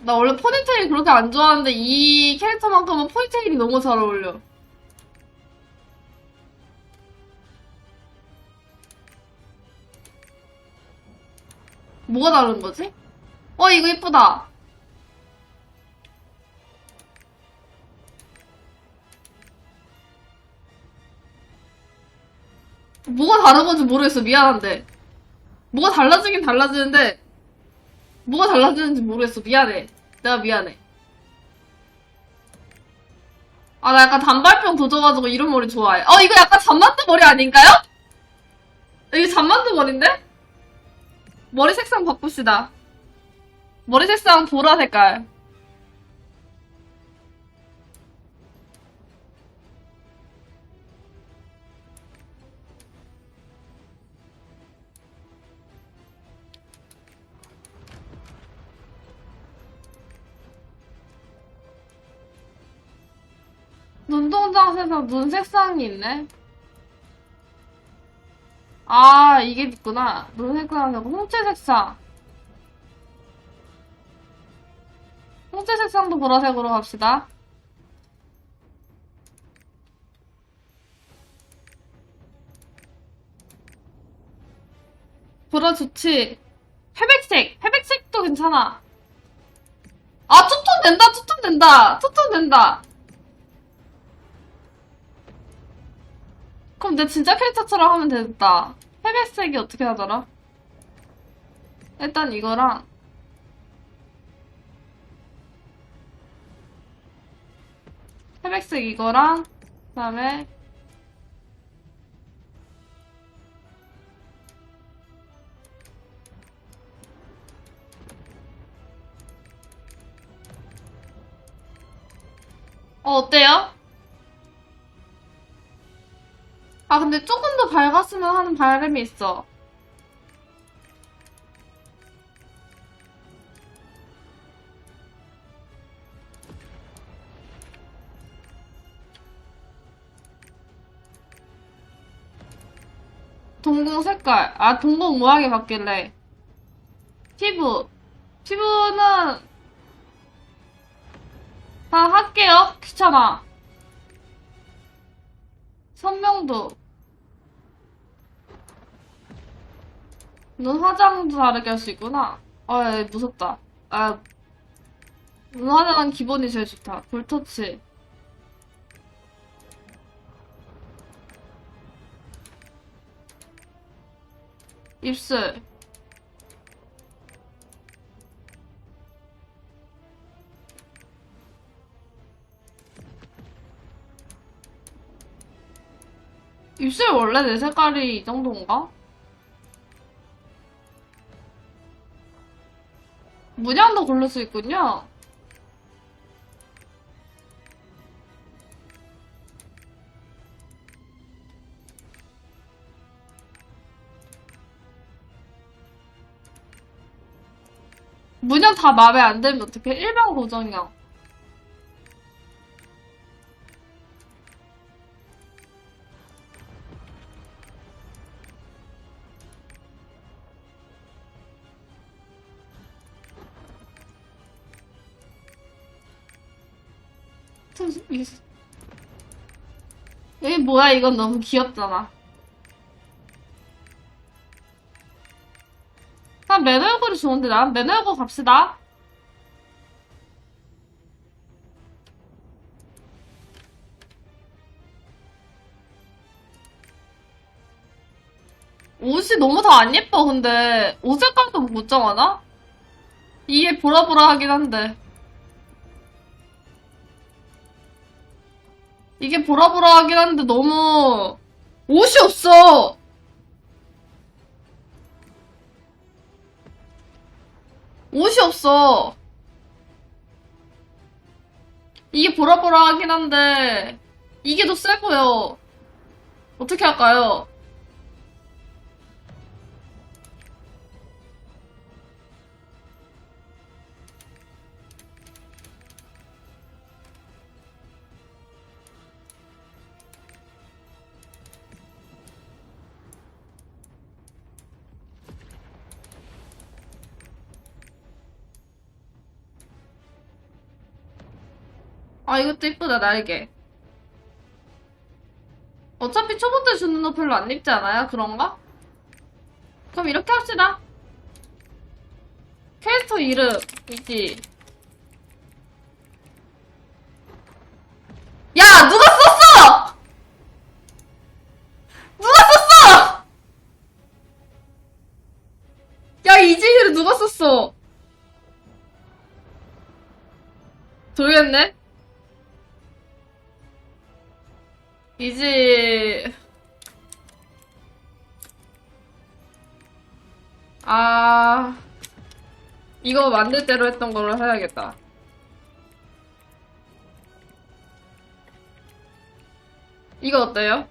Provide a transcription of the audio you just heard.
나 원래 포니테일 그렇게 안 좋아하는데 이 캐릭터만큼은 포니테일이 너무 잘 어울려. 뭐가 다른 거지? 어, 이거 이쁘다. 뭐가 다른 건지 모르겠어. 미안한데. 뭐가 달라지긴 달라지는데, 뭐가 달라지는지 모르겠어. 미안해. 내가 미안해. 아, 나 약간 단발병 도져가지고 이런 머리 좋아해. 어, 이거 약간 잠만두 머리 아닌가요? 이거 잠만두 머리인데? 머리 색상 바꿉시다. 머리 색상 보라 색깔. 눈동자에서 눈 색상이 있네. 아, 이게 있구나. 눈 색상이 아니고 홍채 색상. 홍채 색상도 보라색으로 갑시다. 보라 좋지. 회백색. 회백색도 괜찮아. 아, 투톤 된다, 투톤 된다. 투톤 된다. 그럼 내 진짜 캐릭터처럼 하면 되겠다. 회백색이 어떻게 하더라? 일단 이거랑 회백색 이거랑 그다음에 어 어때요? 아, 근데 조금 더 밝았으면 하는 바람이 있어. 동공 색깔. 아, 동공 모양이 바뀔래. 피부. 피부는 다 할게요. 귀찮아. 선명도. 눈 화장도 다르게 할 수 있구나. 아, 야, 무섭다. 아, 눈 화장은 기본이 제일 좋다. 볼터치. 입술. 입술 원래 내 색깔이 이 정도인가? 문양도 고를 수 있군요. 문양 다 마음에 안 들면 어떡해? 일반 고정형. 여기 뭐야 이건 너무 귀엽잖아. 난맨 얼굴이 좋은데 난맨 얼굴 갑시다. 옷이 너무 다 안 예뻐 근데 옷 색깔도 못 정하나? 이게 보라보라 하긴 한데 이게 보라보라 하긴 한데 너무 옷이 없어. 옷이 없어. 이게 보라보라 하긴 한데 이게 더 세 보여. 어떻게 할까요? 아, 이것도 이쁘다, 날개. 어차피 초보 때 주는 옷 별로 안 입지 않아요? 그런가? 그럼 이렇게 합시다. 캐릭터 이름, 이지. 야! 누가 썼어! 누가 썼어! 야, 이지희를 누가 썼어? 돌겠네? 이지, 아, 이거 만들 대로 했던 걸로 해야겠다. 이거 어때요?